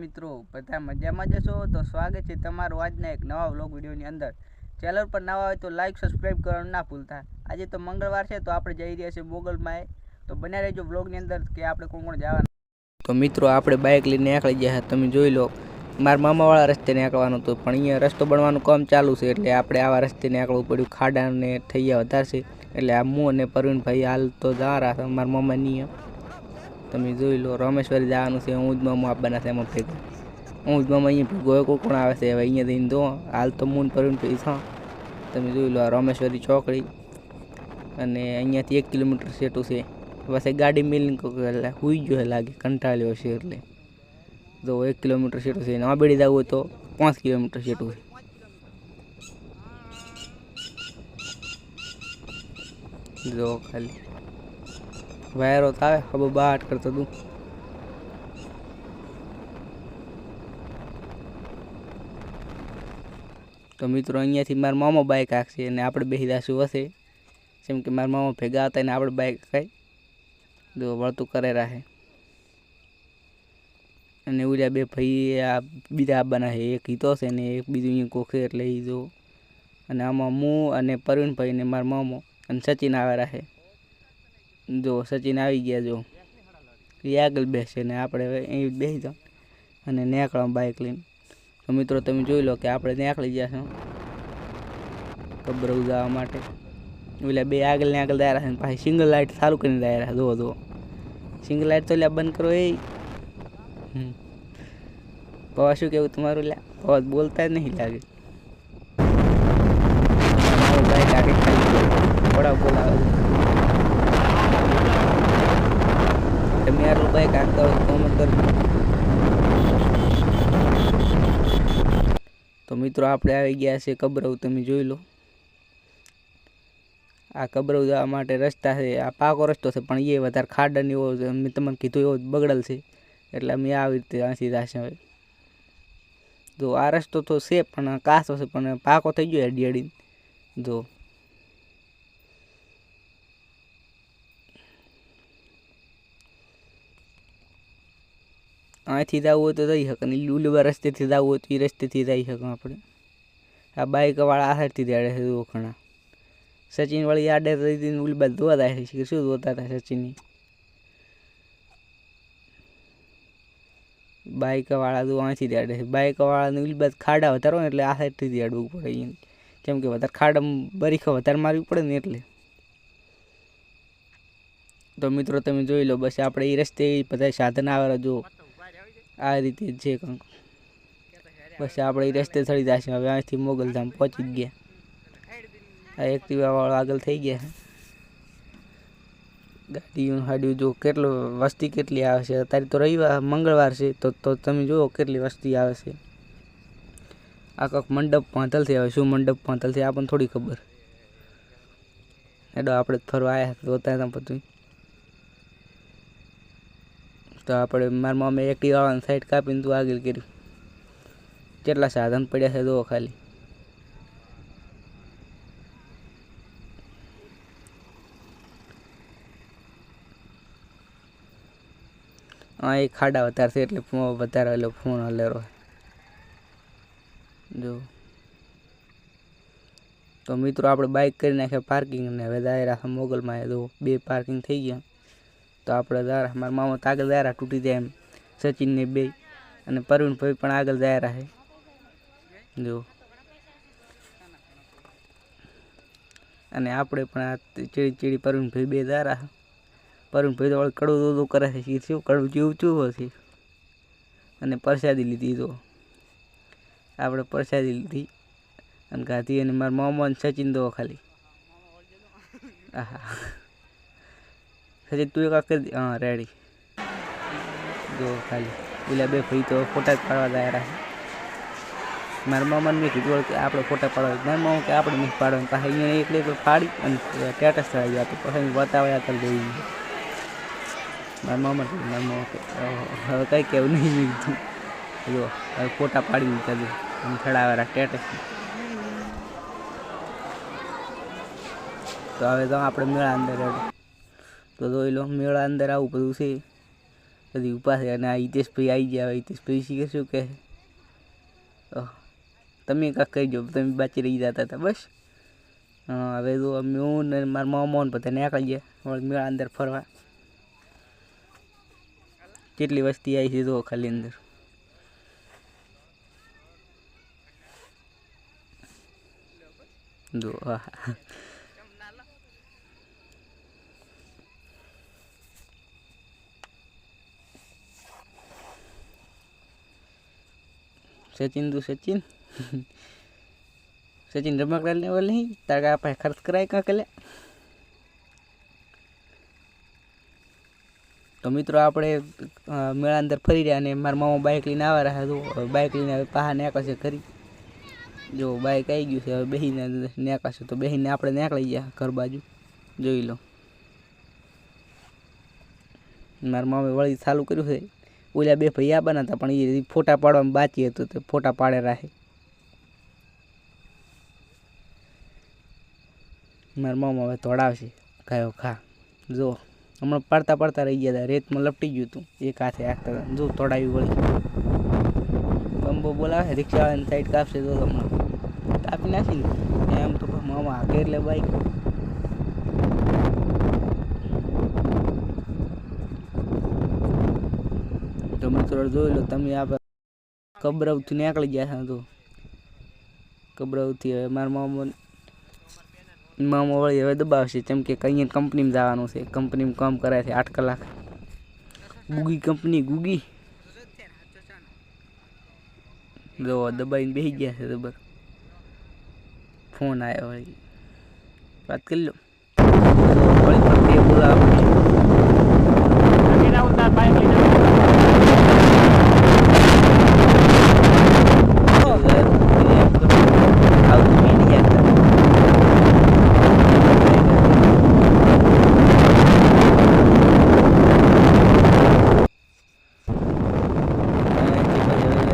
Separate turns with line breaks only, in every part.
મિત્રો, બધા મજામાં જશો તો સ્વાગત છે તમારું આજના એક નવા વ્લોગ વિડીયોની અંદર. ચેનલ પર નવા હોય તો લાઈક સબસ્ક્રાઈબ કરવાનું ના ભૂલતા. આજે તો મંગળવાર છે, તો આપણે જઈ રહ્યા છીએ મોગલમાં તો બન્યા રહેજો વ્લોગની અંદર કે આપણે કોણ કોણ જવાના. તો મિત્રો, આપણે બાઇક લઈને નીકળી ગયા તમે જોઈ લો, મારા મામાવાળા રસ્તે નીકળવાનું હતું પણ અહીંયા રસ્તો બનવાનું કામ ચાલુ છે. એટલે આપણે આવા રસ્તે નીકળવું પડ્યું. ખાડાને થઈ ગયા વધારે છે. એટલે આ હું અને પરવીનભાઈ હાલ તો જવા રહ્યા મારા મામા નહીં તમે જોઈ લો, રમેશ્વરી જવાનું છે હું જ મામું આપવાના છે એમાં ભેગા. હું જ મામા અહીંયા ભેગો કોઈ કોણ આવે છે? હવે અહીંયા જઈને દો હાલ તો મૂન પ્રવીણભાઈ પૈસા તમે જોઈ લો આ રમેશ્વરી ચોકડી. અને અહીંયાથી એક કિલોમીટર સેટું છે. પાસે ગાડી મિલિંગ હુઈ ગયો લાગે, કંટાળ્યો છે એટલે. જો એક કિલોમીટર સેટું છે, ના બેડી જવું તો પાંચ કિલોમીટર સેટું છે. જો ખાલી. વાયરો તો આવે ખબર બાટ કરતો તું. તો મિત્રો, અહીંયાથી મારા મામા બાઇક હાંકશે અને આપણે બેસી દાશું હશે જેમ કે મારા મામા ભેગા હતા ને આપણે બાઇક ખાઈ જો વળતું કરે રાખે અને ઓલા બે ભાઈ આ બીજા આવવાના છે, એક હિતો છે ને એક બીજું અહીંયા કોખે એટલે એ જો. અને આમાં હું અને પરવીનભાઈ ને મારા મામો અને સચિન આવેલા છે. જો સચિન આવી ગયા જો. એ આગળ બેસે ને આપણે હવે અહીં બેસી જાઉં. અને નેકળો બાઇક લઈને. તો મિત્રો તમે જોઈ લો કે આપણે નેકળી ગયા છો. કબરવ જવા માટે. ઓલા બે આગળ ને આગળ દાયરા છે પાછી સિંગલ લાઇટ સારું કરીને દાયરા જુઓ જુઓ. સિંગલ લાઇટ તો લ્યા બંધ કરો એ. પવા શું કેવું તમારું લ્યા પવા બોલતા જ નહીં લાગે. બોલાવે છે તમે આટલું બાઇક આગતા હોય તો મિત્રો, આપણે આવી ગયા છે કબરવ, તમે જોઈ લો. આ કબરવ જવા માટે રસ્તા છે. આ પાકો રસ્તો છે, પણ એ વધારે ખાડન એવો. મેં તમને કીધું એવો જ બગડેલ છે. એટલે અમે આવી રીતે અહીંથી થશે હવે જો આ રસ્તો તો છે, પણ કાસો છે, પણ પાકો થઈ ગયો અડી અડીને જો અહીંથી જવું હોય તો જઈ શકે ને લુલવા રસ્તેથી જવું હોય તો એ રસ્તેથી જઈ શકે આપણે. આ બાઇકવાળા આહારથી જાડે છે જુઓ ઘણા. સચિનવાળી આડે તો ઉલબા ઉલી ધોવા થાય છે. શું ધોતા હતા સચિનની? બાઇકવાળા તો અહીંથી દાડે છે. બાઇકવાળાને ઉલબાદ ખાડા વધારો ને એટલે આ સાઈડથી દાડવું પડે કેમ કે વધારે ખાડા બરીખા વધારે મારવી પડે ને એટલે. તો મિત્રો તમે જોઈ લો બસ આપણે એ રસ્તે બધા સાધન આવેલા જો આ રીતે છે કંઈક બસ આપણે રસ્તે ચડી જશે. હવે અહીંથી મોગલધામ પહોંચી ગયા. આ એક્ટિવા વાળો આગળ થઈ ગયા ગાડીઓ હાડ્યું જો કેટલો વસ્તી કેટલી આવે છે. અત્યારે તો રવિવાર, મંગળવાર છે. તો તો તમે જુઓ કેટલી વસ્તી આવે છે. આ કંઈક મંડપ પાંતલથી આવે. શું મંડપ પાંતલથી આપણને થોડી ખબર. એડો આપણે ફરવા આવ્યા તો ત્યાં બધું તો આપણે મારા મમ્મી એક્ટિવ વાળાની સાઈડ કાપીને તું આગળ કર્યું કેટલા સાધન પડ્યા છે જુઓ ખાલી. હા એ ખાડા વધારે છે એટલે ફો- વધારે એટલે ફોન હલેરો જો તો મિત્રો, આપણે બાઇક કરી નાખ્યા પાર્કિંગ ને હવે દાયરા મોગલમાં. જો બે પાર્કિંગ થઈ ગયા. તો આપણે દારા મારા મામા તો આગળ દાયરા તૂટી જાય એમ. સચિનને બે અને પ્રવીણભાઈ પણ આગળ દાયરા છે જો અને આપણે પણ આ ચીડી ચીડી પરવીનભાઈ બે દારા પરવીનભાઈ તો કડવું દૂધું કરે છે એ શું કડવું જેવું ચૂવો છે અને પ્રસાદી લીધી તો. આપણે પ્રસાદી લીધી. અને ગાધી અને મારા મામા અને સચિન દો ખાલી. આહા. સચિન તું એક કરી હા રેડી જો ખાલી. પેલા બે ભાઈ તો ફોટા જ પાડવા દાયરા છે. મારા મામાને મેં કીધું કે આપણે ફોટા પાડવા મારા મામા કે આપણે નહીં પાડવા પાસે અહીંયા એકલે તો પાડી અને સ્ટેટસ થઈ ગયા તો પછી બતાવ્યા કરી દઈ મારા મામા મારા મામા કે "ઓહો, હવે કંઈ કહેવું નહીં મેં જો હવે ફોટા પાડી મૂક્યા દે અને ટેટસ તો હવે તો આપણે મેળા અંદર તો જોઈ લો, મેળા અંદર આવું બધું છે. બધી છે અને આ હિતેશભાઈ આવી ગયા હવે હિતેશભાઈ શીખે શું કહે? તમે કાંક કહી દો તમે બાચી રહી જતા હતા, બસ. હવે તો અમે હું ને મારા મામા ને બધા નીકળી ગયા. મેળા અંદર ફરવા. કેટલી વસ્તી આવી છે જો ખાલી અંદર. જો, હા. સચિન તું સચિન સચિન રમકડા લેવલ નહીં તારા પાસે ખર્ચ કરાય કાં કલે તો મિત્રો આપણે મેળા અંદર ફરી રહ્યા અને મારા મામા બાઇક લઈને આવ્યા રહ્યા તો બાઇક લઈને હવે પહા નેકળશે ખરી જો બાઇક આવી ગયું છે હવે બેહીને નેકાશે તો બેહીને આપણે નીકળી ગયા ઘર બાજુ જોઈ લો મારા મામે વળી ચાલુ કર્યું છે ઓલા બે ભાઈ આવવાના હતા, પણ એ ફોટા પાડવામાં બાકી હતું તો ફોટા પાડે રાખે. મારા મામા હવે તોડાવશે ખાયો ખા. જો, હમણાં પાડતા પાડતા રહી ગયા હતા રેતમાં લપટી ગયું હતું એક હાથે આખતા હતા. જો તોડાવી વળી. બંબો બોલાવે, રિક્ષાવાળાની સાઈડ કાપશે તો હમણાં. કાપી નાખી ને. એમ તો મામા હાકે એટલે બાઈક તો મિત્રો જોઈ લો, તમે આ કબરવથી નીકળી ગયા છો તો કબરવથી હવે મારા મામા મામા વળી હવે દબાવશે, કેમ કે કઈ કંપનીમાં જવાનું છે. કંપનીમાં કામ કરે છે આઠ કલાક. ગુગી કંપની, ગુગી. જો, દબાઈને બેસી ગયા છે દબર. ફોન આવ્યો વળી. વાત કરી લો. વળી પણ તે બોલાવે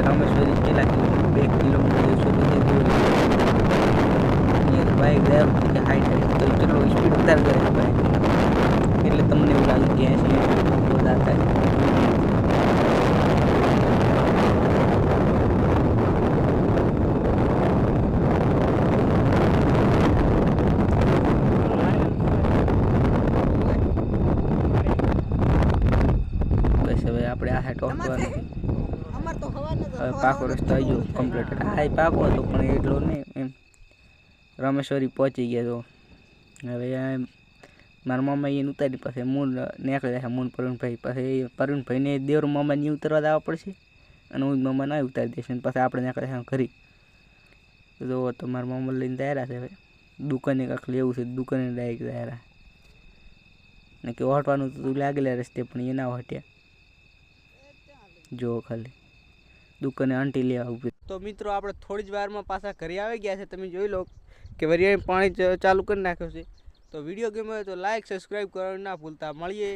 રામેશ્વરી કેટલા કિલોમીટર બે કિલોમીટર સુધી બાઇક ડ્રાઈવ કે હાઈટ હાઈટ તો ચલો સ્પીડ વધારે કરે છે બાઇક એટલે તમને એવું લાગે કે એસી વધારે થાય બસ હવે આપણે આ હાઈટ ઓફ કરવાનું હવે પાકો રસ્તો આવી ગયો કમ્પ્લીટ હા એ પાકો હતો પણ એટલો નહીં. એમ રામેશ્વરી પહોંચી ગયા તો. હવે મારા મામા એને ઉતારી પાસે મૂળ નીકળી છે મૂળ પરુણભાઈ પાસે એ પરુણભાઈને દેવર મામાને ઉતરવા દેવા પડશે અને હું મામા ના ઉતારી દેશે અને પાછા આપણે નીકળે છે ઘરી. જો તો મારા મામા લઈને તૈયાર છે હવે. દુકાને કાંક લેવું છે, દુકાને ડાયરેક્ટ તૈયાર ને કે હટવાનું તો લાગેલા રસ્તે, પણ એ ના હટ્યા જો ખાલી. દુકાને આંટી લેવા ઊભી. તો મિત્રો, આપણે થોડી જ વારમાં પાછા ઘરે આવી ગયા છે. તમે જોઈ લો કે વરિયાળી પાણી ચાલુ કરી નાખ્યું છે. તો વીડિયો ગમ્યો હોય તો લાઈક સબસ્ક્રાઈબ કરવાનું ના ભૂલતા. મળીએ